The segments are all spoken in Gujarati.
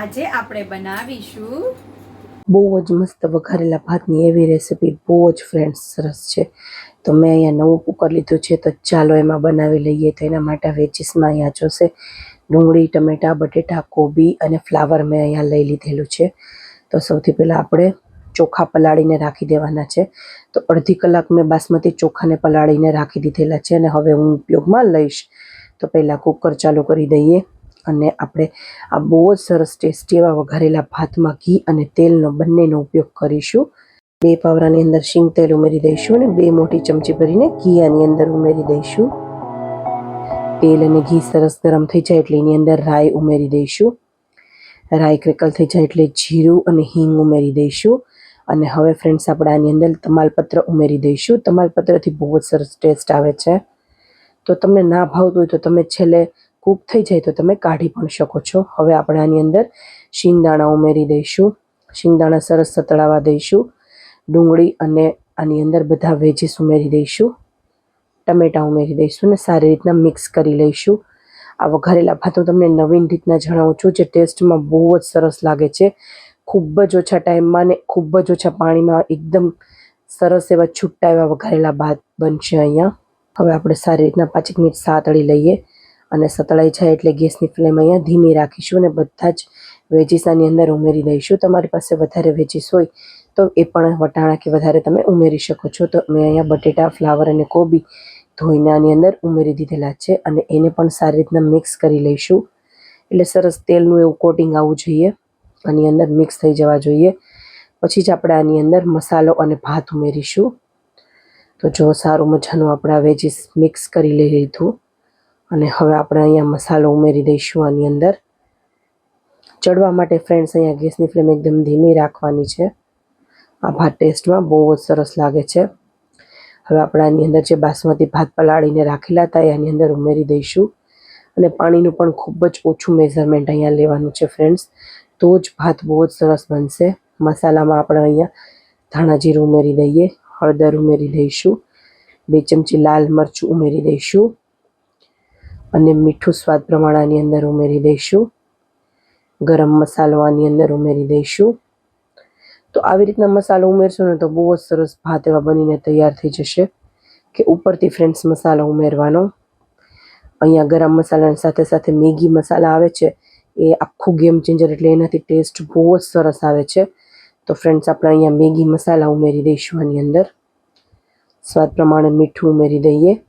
આજે આપણે બનાવીશું બહુ જ મસ્ત વઘારેલા ભાતની એવી રેસીપી, બહુ જ ફ્રેન્ડ્સ સરસ છે. તો મેં અહીંયા નવું કુકર લીધું છે, તો ચાલો એમાં બનાવી લઈએ. તો એના માટે વેજીસમાં અહીંયા જોશે. ડુંગળી, ટમેટાં, બટેટા, કોબી અને ફ્લાવર મેં અહીંયા લઈ લીધેલું છે. તો સૌથી પહેલાં આપણે ચોખા પલાળીને રાખી દેવાના છે. તો અડધી કલાક મેં બાસમતી ચોખાને પલાળીને રાખી દીધેલા છે અને હવે હું ઉપયોગમાં લઈશ. તો પહેલાં કુકર ચાલુ કરી દઈએ. અને આપણે આ બહુ જ સરસ ટેસ્ટી એવા વઘારેલા ભાતમાં ઘી અને તેલનો બંનેનો ઉપયોગ કરીશું. બે પાવરાની અંદર શીંગ તેલ ઉમેરી દઈશું અને બે મોટી ચમચી ભરીને ઘી આની અંદર ઉમેરી દઈશું. તેલ અને ઘી સરસ ગરમ થઈ જાય એટલે એની અંદર રાઈ ઉમેરી દઈશું. રાઈ ક્રેકલ થઈ જાય એટલે જીરું અને હિંગ ઉમેરી દઈશું. અને હવે ફ્રેન્ડ્સ આપણે આની અંદર તમાલપત્ર ઉમેરી દઈશું. તમાલપત્રથી બહુ જ સરસ ટેસ્ટ આવે છે. તો તમને ના ભાવતું હોય તો તમે છેલ્લે કૂક થઈ જાય તો તમે કાઢી પણ શકો છો. હવે આપણે આની અંદર શિંગદાણા ઉમેરી દઈશું, શિંગદાણા સરસ સતળાવા દઈશું, ડુંગળી અને આની અંદર બધા વેજીસ ઉમેરી દઈશું, ટમેટાં ઉમેરી દઈશું અને સારી રીતના મિક્સ કરી લઈશું. આ વઘારેલા ભાત તમને નવીન રીતના જણાવું છું જે ટેસ્ટમાં બહુ જ સરસ લાગે છે. ખૂબ જ ઓછા ટાઈમમાં ને ખૂબ જ ઓછા પાણીમાં એકદમ સરસ એવા છૂટા એવા વઘારેલા ભાત બનશે અહીંયા. હવે આપણે સારી રીતના પાંચેક મિનિટ સાતળી લઈએ. અને સતળાઈ જાય એટલે ગેસની ફ્લેમ અહીંયા ધીમી રાખીશું અને બધા જ વેજીસ આની અંદર ઉમેરી દઈશું. તમારી પાસે વધારે વેજીસ હોય તો એ પણ વટાણા કે વધારે તમે ઉમેરી શકો છો. તો મેં અહીંયા બટેટા, ફ્લાવર અને કોબી ધોઈને આની અંદર ઉમેરી દીધેલા છે અને એને પણ સારી રીતના મિક્સ કરી લઈશું. એટલે સરસ તેલનું એવું કોટિંગ આવવું જોઈએ આની અંદર મિક્સ થઈ જવા જોઈએ. પછી જ આપણે આની અંદર મસાલો અને ભાત ઉમેરીશું. તો જો સારું મજાનું આપણા વેજીસ મિક્સ કરી લઈ લીધું. અને હવે આપણે અહીંયા મસાલો ઉમેરી દઈશું આની અંદર. ચડવા માટે ફ્રેન્ડ્સ અહીંયા ગેસની ફ્લેમ એકદમ ધીમી રાખવાની છે. આ ભાત ટેસ્ટમાં બહુ જ સરસ લાગે છે. હવે આપણે આની અંદર જે બાસમતી ભાત પલાળીને રાખેલા હતા એ આની અંદર ઉમેરી દઈશું. અને પાણીનું પણ ખૂબ જ ઓછું મેઝરમેન્ટ અહીંયા લેવાનું છે ફ્રેન્ડ્સ તો જ ભાત બહુ જ સરસ બનશે. મસાલામાં આપણે અહીંયા ધાણા જીરું ઉમેરી દઈએ, હળદર ઉમેરી દઈશું, બે ચમચી લાલ મરચું ઉમેરી દઈશું. અને મીઠું સ્વાદ પ્રમાણે આની અંદર ઉમેરી દઈશું. ગરમ મસાલો આની અંદર ઉમેરી દઈશું. તો આવી રીતના મસાલો ઉમેરશો ને તો બહુ જ સરસ ભાત એવા બનીને તૈયાર થઈ જશે કે ઉપરથી ફ્રેન્ડ્સ મસાલો ઉમેરવાનો. અહીંયા ગરમ મસાલાની સાથે સાથે મેગી મસાલા આવે છે, એ આખું ગેમ ચેન્જર એટલે એનાથી ટેસ્ટ બહુ જ સરસ આવે છે. તો ફ્રેન્ડ્સ, આપણે અહીંયા મેગી મસાલા ઉમેરી દઈશું આની અંદર. સ્વાદ પ્રમાણે મીઠું ઉમેરી દઈએ.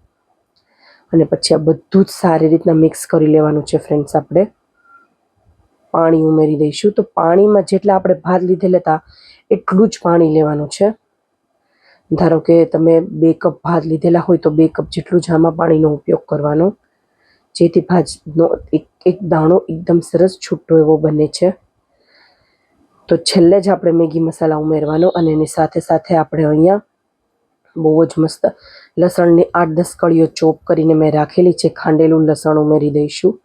અને પછી આ બધું જ સારી રીતના મિક્સ કરી લેવાનું છે ફ્રેન્ડ્સ આપણે. પાણી ઉમેરી દઈશું. તો પાણીમાં જેટલા આપણે ભાત લીધેલા હતા, એટલું જ પાણી લેવાનું છે. ધારો કે તમે બે કપ ભાત લીધેલા હોય, તો બે કપ જેટલું જ આમાં પાણીનો ઉપયોગ કરવાનો. જેથી ભાજનો એક એક દાણો એકદમ સરસ છૂટો એવો બને છે. તો છેલ્લે જ આપણે મેગી મસાલા ઉમેરવાનો અને એની સાથે સાથે આપણે અહીંયા બહુ જ મસ્ત. લસણની આઠ દસ કળીઓ ચોપ કરીને મેં રાખેલી છે. ખાંડેલું લસણ ઉમેરી દઈશું.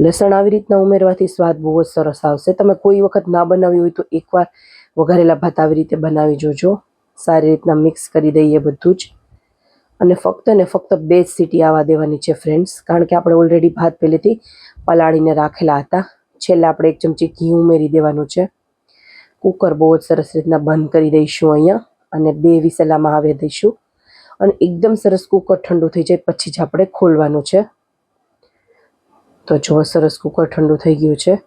લસણ આવી રીતના ઉમેરવાથી સ્વાદ બહુ જ સરસ આવશે. તમે કોઈ વખત ના બનાવ્યું હોય તો એકવાર વઘારેલા ભાત આવી રીતે બનાવી જોજો. સારી રીતના મિક્સ કરી દઈએ બધું જ. અને ફક્ત ને ફક્ત બે જ સીટી આવવા દેવાની છે ફ્રેન્ડ્સ. કારણ કે આપણે ઓલરેડી ભાત પહેલેથી પલાળીને રાખેલા હતા. છેલ્લે આપણે એક ચમચી ઘી ઉમેરી દેવાનું છે. કુકર બહુ જ સરસ રીતના બંધ કરી દઈશું અહીંયા. અને બે વિસેલામાં આવી દઈશું. અને એકદમ સરસ કુકર ઠંડુ થઈ જાય પછી જ આપણે ખોલવાનું છે. તો જો સરસ કુકર ઠંડુ થઈ ગયું છે.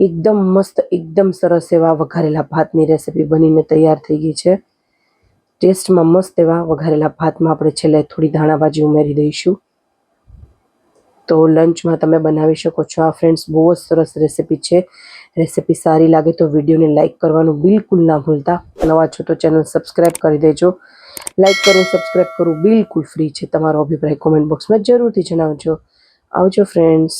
એકદમ મસ્ત, એકદમ સરસ એવા વઘારેલા ભાતની રેસીપી બનીને તૈયાર થઈ ગઈ છે. ટેસ્ટમાં મસ્ત એવા વઘારેલા ભાતમાં આપણે છેલ્લે થોડી ધાણાભાજી ઉમેરી દઈશું. તો લંચમાં તમે બનાવી શકો છો. આ ફ્રેન્ડ્સ બહુ જ સરસ રેસીપી છે. રેસીપી સારી લાગે તો વિડીયોને લાઇક કરવાનું બિલકુલ ના ભૂલતા. નવા છો તો ચેનલ સબસ્ક્રાઈબ કરી દેજો. લાઇક કરવું સબસ્ક્રાઈબ કરવું બિલકુલ ફ્રી છે. તમારો અભિપ્રાય કોમેન્ટ બોક્સમાં જરૂરથી જણાવજો. આવજો ફ્રેન્ડ્સ